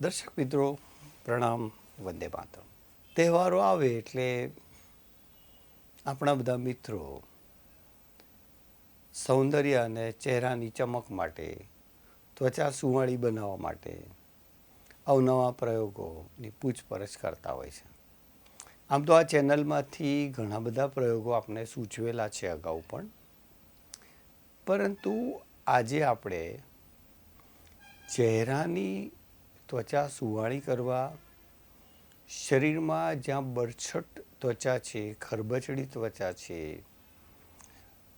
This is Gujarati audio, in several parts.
દર્શક મિત્રો, પ્રણામ, વંદે માતરમ. તહેવારો આવે એટલે આપણા બધા મિત્રો સૌંદર્ય અને ચહેરાની ચમક માટે, ત્વચા સુંવાળી બનાવવા માટે અવનવા પ્રયોગોની પૂછપરછ કરતા હોય છે. આમ તો આ ચેનલમાંથી ઘણા બધા પ્રયોગો આપણે સૂચવેલા છે અગાઉ પણ. પરંતુ આજે આપણે ચહેરાની ત્વચા સુવાળી કરવા. શરીરમાં જ્યાં બરછટ ત્વચા છે, ખરબચડી ત્વચા છે,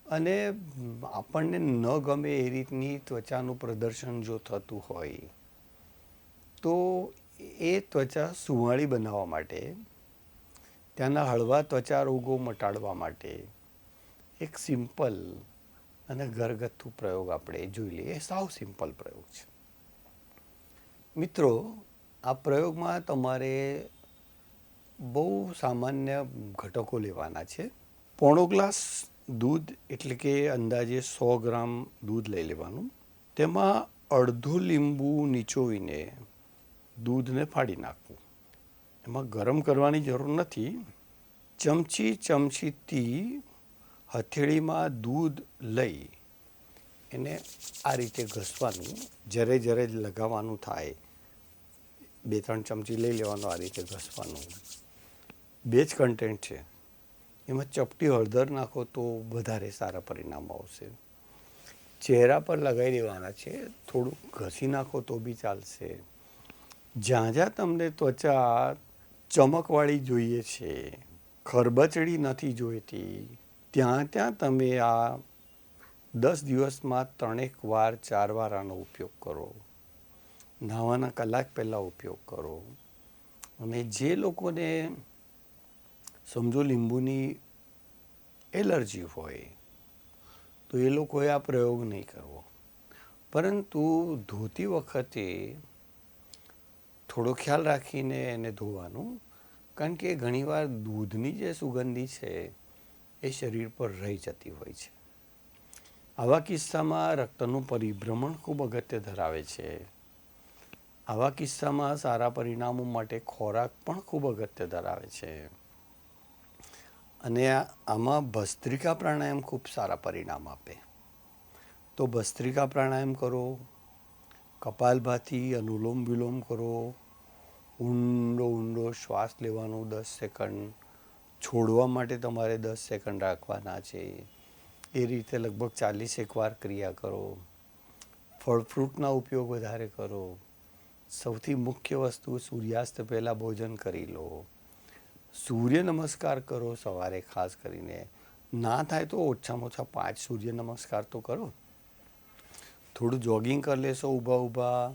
અને આપણને ન ગમે એ રીતની ત્વચાનું પ્રદર્શન જો થતું હોય, તો એ ત્વચા સુવાળી બનાવવા માટે, ત્યાંના હળવા ત્વચા રોગો મટાડવા માટે એક સિમ્પલ અને ઘરગથ્થુ પ્રયોગ આપણે જોઈ લઈએ. એ સાવ સિમ્પલ પ્રયોગ છે. મિત્રો, આ પ્રયોગમાં તમારે બહુ સામાન્ય ઘટકો લેવાના છે. પોણો ગ્લાસ દૂધ એટલે કે અંદાજે સો ગ્રામ દૂધ લઈ લેવાનું. તેમાં અડધું લીંબુ નીચોવીને દૂધને ફાડી નાખવું. એમાં ગરમ કરવાની જરૂર નથી. ચમચી ચમચીથી હથેળીમાં દૂધ લઈ એને આ રીતે ઘસવાનું જ્યારે જ્યારે લગાવવાનું થાય. બે ત્રણ ચમચી લઈ લેવાનું આ રીતે ઘસવાનું. બે જ કન્ટેન્ટ છે. એમાં ચપટી હળદર નાખો તો વધારે સારા પરિણામ આવશે. ચહેરા પર લગાવી દેવાના છે થોડુંક ઘસી નાખો તો બી ચાલશે. જ્યાં જ્યાં તમને ત્વચા ચમકવાળી જોઈએ છે, ખરબચડી નથી જોઈતી, ત્યાં ત્યાં તમે આ દસ દિવસમાં ત્રણેક વાર, ચાર વાર આનો ઉપયોગ કરો. નાહવાના કલાક પહેલાં ઉપયોગ કરો. અને જે લોકોને સમજો લીંબુની એલર્જી હોય, તો એ લોકોએ આ પ્રયોગ નહીં કરવો. પરંતુ ધોતી વખતે થોડો ખ્યાલ રાખીને એને ધોવાનું, કારણ કે ઘણીવાર દૂધની જે સુગંધી છે, એ શરીર પર રહી જતી હોય છે. આવા કિસ્સામાં રક્તનું પરિભ્રમણ ખૂબ અગત્ય ધરાવે છે. આવા કિસ્સામાં સારા પરિણામો માટે ખોરાક પણ ખૂબ અગત્ય ધરાવે છે. અને આમાં ભસ્ત્રિકા પ્રાણાયામ ખૂબ સારા પરિણામ આપે. તો ભસ્ત્રિકા પ્રાણાયામ કરો, કપાલભાતી, અનુલોમ વિલોમ કરો, ઊંડો ઊંડો શ્વાસ લેવાનો દસ સેકન્ડ, છોડવા માટે તમારે દસ સેકન્ડ રાખવાના છે. એ રીતે લગભગ ચાલીસેક વાર ક્રિયા કરો. ફળ ફ્રૂટના ઉપયોગ વધારે કરો. સૌથી મુખ્ય વસ્તુ સૂર્યાસ્ત પહેલાં ભોજન કરી લો. સૂર્ય નમસ્કાર કરો સવારે, ખાસ કરીને. ના થાય તો ઓછામાં ઓછા પાંચ સૂર્ય નમસ્કાર તો કરો. થોડું જોગિંગ કરી લેશો ઊભા ઊભા.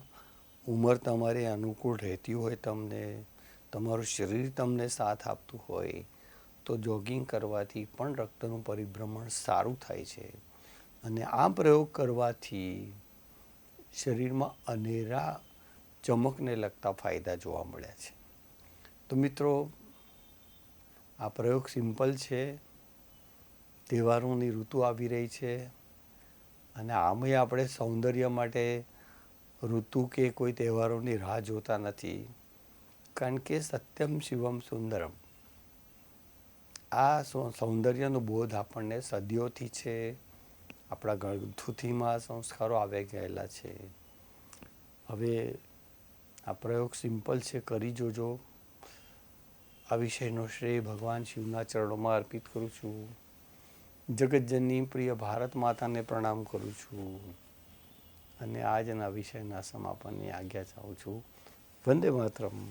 ઉંમર તમારે અનુકૂળ રહેતી હોય તમને. તમારું શરીર તમને સાથ આપતું હોય. તો જોગિંગ કરવાથી પણ રક્તનું પરિભ્રમણ સારું થાય છે. અને આ પ્રયોગ કરવાથી શરીરમાં અનેરા ચમકને લગતા ફાયદા જોવા મળ્યા છે. તો મિત્રો, આ પ્રયોગ સિમ્પલ છે. તહેવારોની ઋતુ આવી રહી છે. અને આમય આપણે સૌંદર્ય માટે ઋતુ કે કોઈ તહેવારોની રાહ જોતા નથી. કારણ કે સત્યમ શિવમ સુંદરમ. આ સૌંદર્યનો બોધ આપણને સદીઓથી છે. આપણા ગળથુથીમાં સંસ્કારો આવી ગયેલા છે. હવે આ પ્રયોગ સિમ્પલ છે, કરી જોજો. આ વિષયનો શ્રેય ભગવાન શિવના ચરણોમાં અર્પિત કરું છું. જગતજનની પ્રિય ભારત માતાને પ્રણામ કરું છું. અને આજના વિષયના સમાપનની આજ્ઞા ચાહું છું. વંદે માતરમ.